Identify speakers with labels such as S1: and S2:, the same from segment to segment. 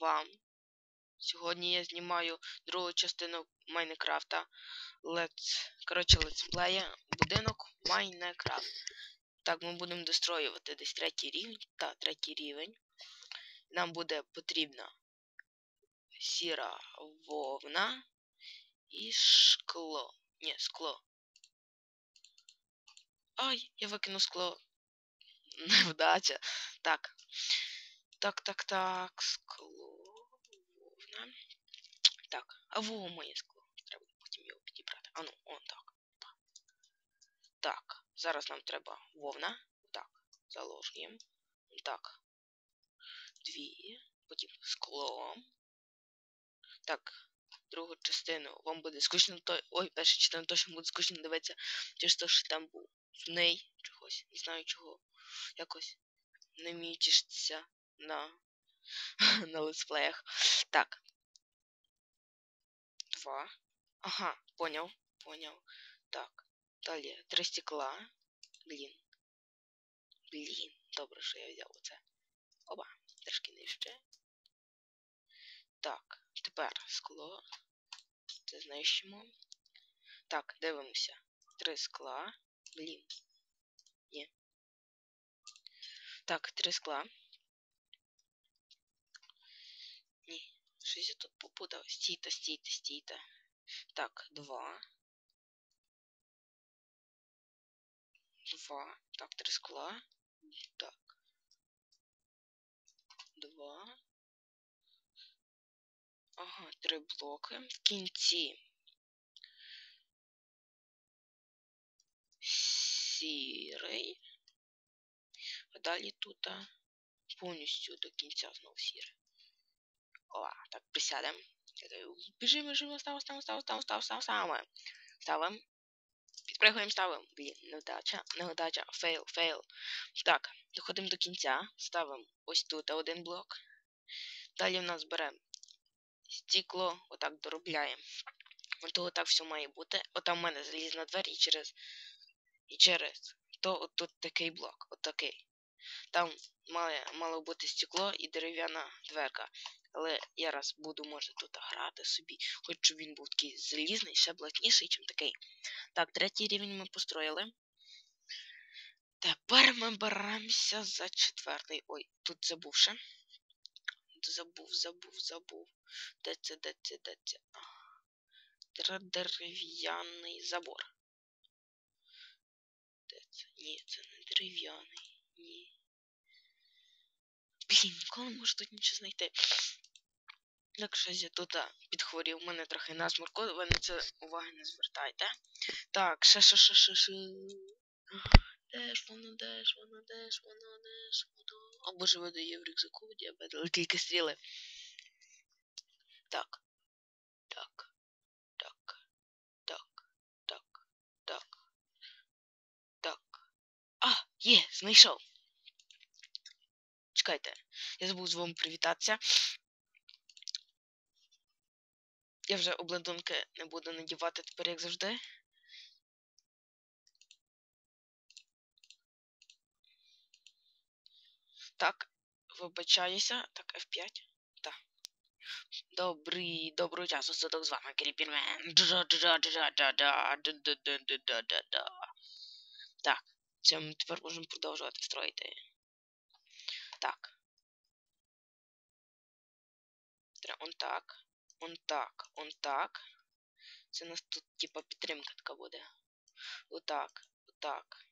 S1: вам. Сьогодні я знімаю другу частину Майнкрафта. Let's... Коротше, летсплея будинок Майнкрафт. Так, ми будемо достроювати десь третій рівень. Та, третій рівень. Нам буде потрібна сіра вовна і шкло. Ні, скло. Ай, я викину скло. Невдача. Так. Так, так, так. Скло. Вовна. Так, а вова моє скло. Треба потім його підібрати. А ну, он так. Так. Зараз нам треба вовна. Так. Заложуємо. Так. Дві. Потім скло. Так. Другу частину вам буде скучно то. Ой, перша частина точно буде скучно дивитися. Через те, що там був в неї чогось. Не знаю чого. Якось не тішитися на на летсплеях. Так. Два. Ага, поняв, поняв. Так. Далі три стекла. Блін. Блін. Добре, що я взяв оце. Оба, трошки нижче. Так, тепер скло. Це знищимо. Так, дивимося. Три скла. Блін. Ні. Так, три скла. Ні. Щось я тут попутав. Стійте, стійте, стійте. Так, два. Два. Так, три скла. Так. Два. Ага, три блоки. В кінці. Сірий. А далі тут повністю до кінця знов сірий. О, так, присядемо. Біжимо, біжимо, став, став, став, став, став, став, ставимо. Ставимо. Підпригуємо, ставимо. Блін, невдача, невдача, фейл, фейл. Так, доходимо до кінця. Ставимо ось тут один блок. Далі в нас беремо стекло, отак доробляємо. Ото так все має бути. Отам в мене залізна двері і через. І через. То от тут такий блок. Отакий. Там має, мало бути стекло і дерев'яна дверка. Але я раз буду, може, тут грати собі, хоч він був такий залізний, ще блакніший, ніж такий. Так, третій рівень ми построїли. Тепер ми беремося за четвертий. Ой, тут забувши. Забув, забув, забув. Де це, де це, де це? Дерев'яний забор. Де це? Ні, це не дерев'яний. Ні. Блін, ніколи можу тут нічого знайти. Так щось я тут підхворів, у мене трохи насморку, ви на це уваги не звертайте. Так, ще ще. Де ж воно, де ж воно, де ж воно, де ж воно. О боже, видає в рюкзаку діабет, але тільки стріли. Так. Так. Так. Так. Так. Так. Так. А, є, знайшов. Чекайте, я забув з вами привітатися. Я вже обладунки не буду надівати тепер, як завжди. Так, вибачаюся. Так, F5. Так. Добрий, доброго часу, суток з вами Кріпірмен. Так, це ми тепер можемо продовжувати строїти. Так. Он так. Он так, он так. Це у нас тут, типа, підтримка така буде. Отак, отак.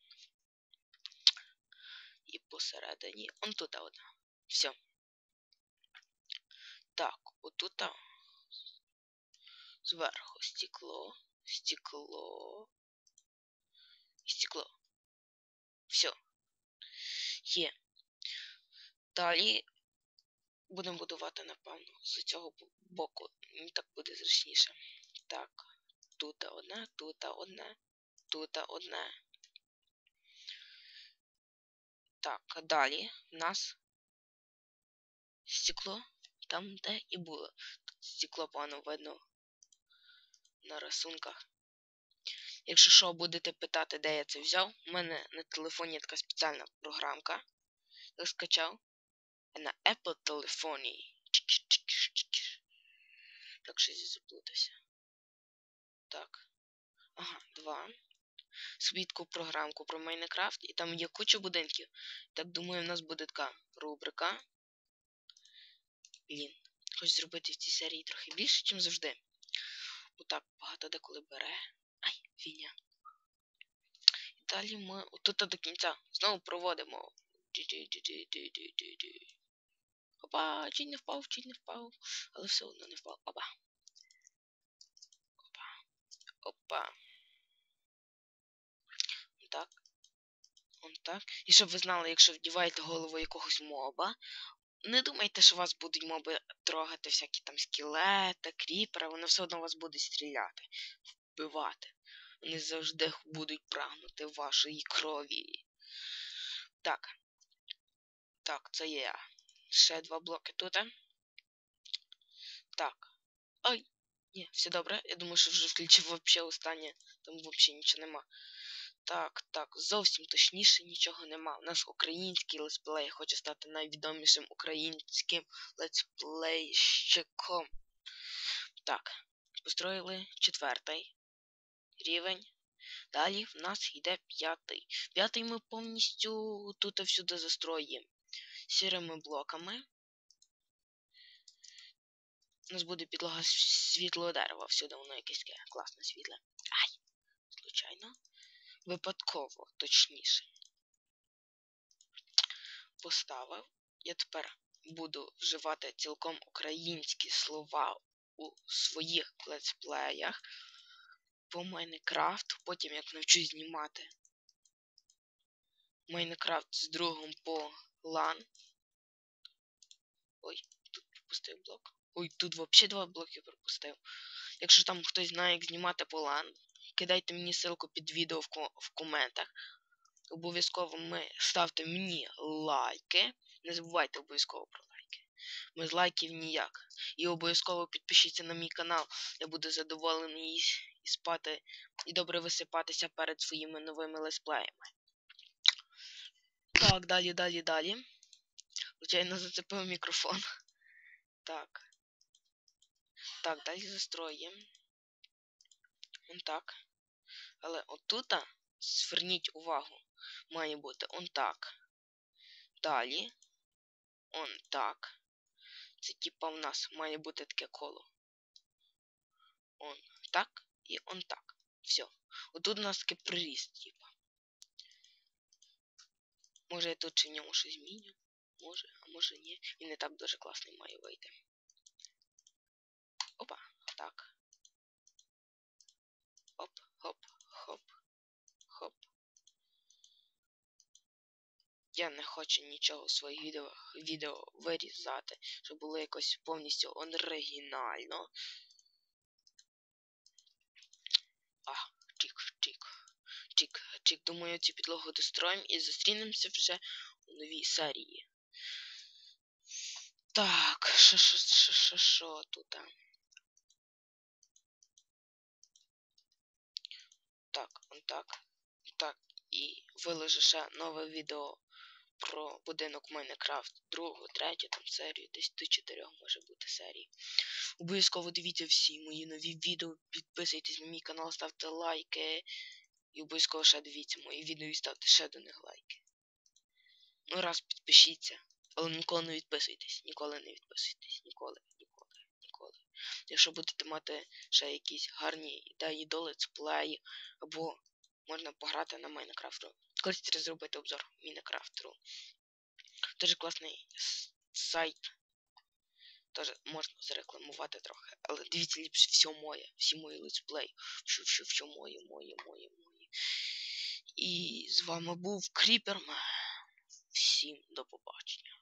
S1: І посередині. Он тут одна. Все. Так, отут. Зверху стекло, стекло. І стекло. Все. Є. Далі будемо будувати, напевно, з цього боку. Так буде зручніше. Так, тут одне, тут одне, тут одне. Так, далі в нас стекло там, де і було. Тут стекло погано видно на рисунках. Якщо що будете питати, де я це взяв, у мене на телефоні така спеціальна програмка. Я скачав на Apple телефоні Так, щось я заплутався. Так. Ага, два. Свідку програмку про Майнкрафт, і там є куча будинків. Так думаю, в нас буде така рубрика. Блін. Хочу зробити в цій серії трохи більше, ніж завжди. Отак багато деколи бере. Ай, фіня. І далі ми отут до кінця знову проводимо. Опа, чуть не впав, чуть не впав. Але все одно не впав. Опа. Опа. Опа. Так. Он так. І щоб ви знали, якщо вдіваєте голову якогось моба, не думайте, що вас будуть моби трогати всякі там скелети, кріпери, вони все одно вас будуть стріляти, вбивати. Вони завжди будуть прагнути вашої крові. Так. Так, це є. Ще два блоки тут. Так. Ой, ні, все добре. Я думаю, що вже включив взагалі останнє. Там взагалі нічого нема. Так, так, зовсім точніше нічого нема. У нас український летсплей хоче стати найвідомішим українським летсплейщиком. Так, построїли четвертий рівень. Далі в нас йде п'ятий. П'ятий ми повністю тут всюди застроїмо сірими блоками. У нас буде підлога світлого дерева. Всюди воно якесь класне світле. Ай! Звичайно випадково, точніше. Поставив. Я тепер буду вживати цілком українські слова у своїх летсплеях по Майнкрафту, потім як навчусь знімати Майнкрафт з другом по LAN. Ой, тут пропустив блок. Ой, тут взагалі два блоки пропустив. Якщо там хтось знає, як знімати по LAN, кидайте мені ссылку під відео в, ко в коментах. Обов'язково ми ставте мені лайки. Не забувайте обов'язково про лайки. Без лайків ніяк. І обов'язково підпишіться на мій канал. Я буду задоволений і спати і добре висипатися перед своїми новими лесплеями. Так, далі, далі, далі. Звичайно, зацепив мікрофон. Так. Так, далі застроїмо. Он так. Але отут, зверніть увагу, має бути он так. Далі. Он так. Це типа в нас має бути таке коло. Он так і он так. Все. Отут у нас таке приріст, типа. Може я тут чи в ньому щось зміню? Може, а може ні. Він не так дуже класний має вийти. Опа, так. Оп, хоп, хоп, хоп. Я не хочу нічого в своїх відео відео вирізати, щоб було якось повністю оригінально. Чик, чик. Думаю, цю підлогу достроїмо і зустрінемося вже у новій серії. Так, що, що, що, що, що тут? так, он так, так. І виложу ще нове відео про будинок Майнкрафт. Другу, третю там серію, десь до чотирьох може бути серії. Обов'язково дивіться всі мої нові відео, підписуйтесь на мій канал, ставте лайки. І обов'язково ще дивіться мої відео і ставте ще до них лайки. Ну раз підпишіться. Але ніколи не відписуйтесь. Ніколи не відписуйтесь. Ніколи, ніколи, ніколи. Якщо будете мати ще якісь гарні ідеї до летсплеї, або можна пограти на Майнкрафту. Колись зробити обзор Майнкрафту. Дуже класний сайт. Теж можна зарекламувати трохи. Але дивіться ліпше все моє. Всі мої летсплеї. Все, все, все моє, моє, моє, моє. І з вами був Кріпермен. Всім до побачення.